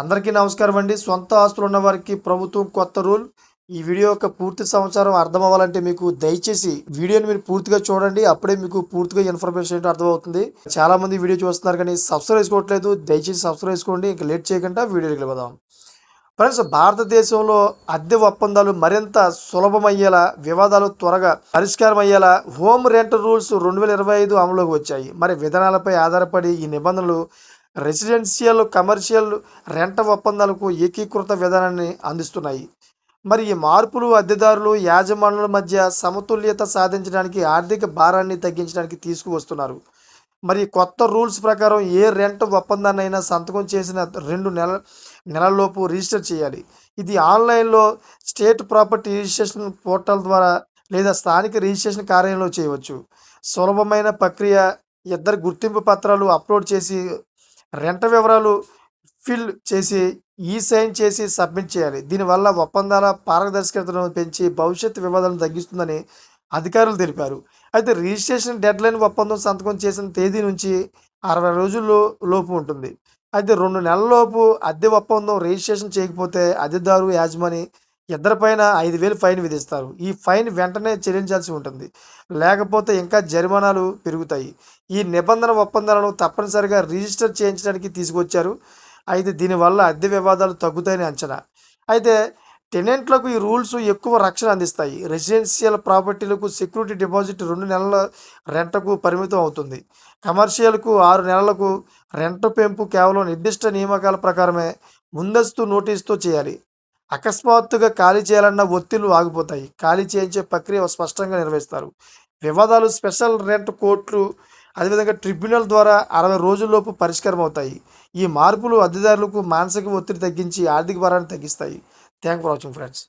అందరికీ నమస్కారం అండి. సొంత ఆస్తులు ఉన్న వారికి ప్రభుత్వం కొత్త రూల్. ఈ వీడియో యొక్క పూర్తి సమాచారం అర్థం అవ్వాలంటే మీకు దయచేసి వీడియోని మీరు పూర్తిగా చూడండి. అప్పుడే మీకు పూర్తిగా ఇన్ఫర్మేషన్ ఏంటో అర్థమవుతుంది. చాలా మంది వీడియో చూస్తున్నారు కానీ సబ్స్క్రైబ్ చేసుకోవట్లేదు. దయచేసి సబ్స్క్రైబ్ చేసుకోండి. ఇంకా లేట్ చేయకుండా వీడియోకి వెళ్ళిపోదాం. ఫ్రెండ్స్ భారతదేశంలో అద్దె ఒప్పందాలు మరింత సులభమయ్యేలా వివాదాలు త్వరగా పరిష్కారం అయ్యేలా హోమ్ రెంట్ రూల్స్ రెండు వేల ఇరవై ఐదు అమలులోకి వచ్చాయి. మరి విధానాలపై ఆధారపడి ఈ నిబంధనలు రెసిడెన్షియల్ కమర్షియల్ రెంట ఒప్పందాలకు ఏకీకృత విధానాన్ని అందిస్తున్నాయి. మరి ఈ మార్పులు అద్దెదారులు యాజమానుల మధ్య సమతుల్యత సాధించడానికి ఆర్థిక భారాన్ని తగ్గించడానికి తీసుకువస్తున్నారు. మరి కొత్త రూల్స్ ప్రకారం ఏ రెంట్ ఒప్పందాన్నైనా సంతకం చేసిన రెండు నెల నెలల్లోపు రిజిస్టర్ చేయాలి. ఇది ఆన్లైన్లో స్టేట్ ప్రాపర్టీ రిజిస్ట్రేషన్ పోర్టల్ ద్వారా లేదా స్థానిక రిజిస్ట్రేషన్ కార్యాలయంలో చేయవచ్చు. సులభమైన ప్రక్రియ ఇద్దరు గుర్తింపు పత్రాలు అప్లోడ్ చేసి రెంట వివరాలు ఫిల్ చేసి ఈ సైన్ చేసి సబ్మిట్ చేయాలి. దీనివల్ల ఒప్పందాల పారదర్శకతను పెంచి భవిష్యత్ వివాదాలను తగ్గిస్తుందని అధికారులు తెలిపారు. అయితే రిజిస్ట్రేషన్ డెడ్లైన్ ఒప్పందం సంతకం చేసిన తేదీ నుంచి అరవై రోజుల్లో లోపు ఉంటుంది. అయితే రెండు నెలలలోపు అద్దె ఒప్పందం రిజిస్ట్రేషన్ చేయకపోతే అద్దెదారు యాజమాని ఇద్దరిపైన ఐదు వేలు ఫైన్ విధిస్తారు. ఈ ఫైన్ వెంటనే చెల్లించాల్సి ఉంటుంది. లేకపోతే ఇంకా జరిమానాలు పెరుగుతాయి. ఈ నిబంధన ఒప్పందాలను తప్పనిసరిగా రిజిస్టర్ చేయించడానికి తీసుకొచ్చారు. అయితే దీనివల్ల అద్దె వివాదాలు తగ్గుతాయని అంచనా. అయితే టెనెంట్లకు ఈ రూల్స్ ఎక్కువ రక్షణ అందిస్తాయి. రెసిడెన్షియల్ ప్రాపర్టీలకు సెక్యూరిటీ డిపాజిట్ రెండు నెలల రెంటకు పరిమితం అవుతుంది. కమర్షియల్కు ఆరు నెలలకు రెంట్ పెంపు కేవలం నిర్దిష్ట నియామకాల ప్రకారమే ముందస్తు నోటీస్తో చేయాలి. అకస్మాత్తుగా ఖాళీ చేయాలన్న ఒత్తిళ్ళు ఆగిపోతాయి. ఖాళీ చేయించే ప్రక్రియ స్పష్టంగా నిర్వహిస్తారు. వివాదాలు స్పెషల్ రెంట్ కోర్టులు అదేవిధంగా ట్రిబ్యునల్ ద్వారా అరవై రోజుల్లోపు పరిష్కారం అవుతాయి ఈ మార్పులు అద్దెదారులకు మానసిక ఒత్తిడి తగ్గించి ఆర్థిక భారాన్ని తగ్గిస్తాయి. Thank for watching friends.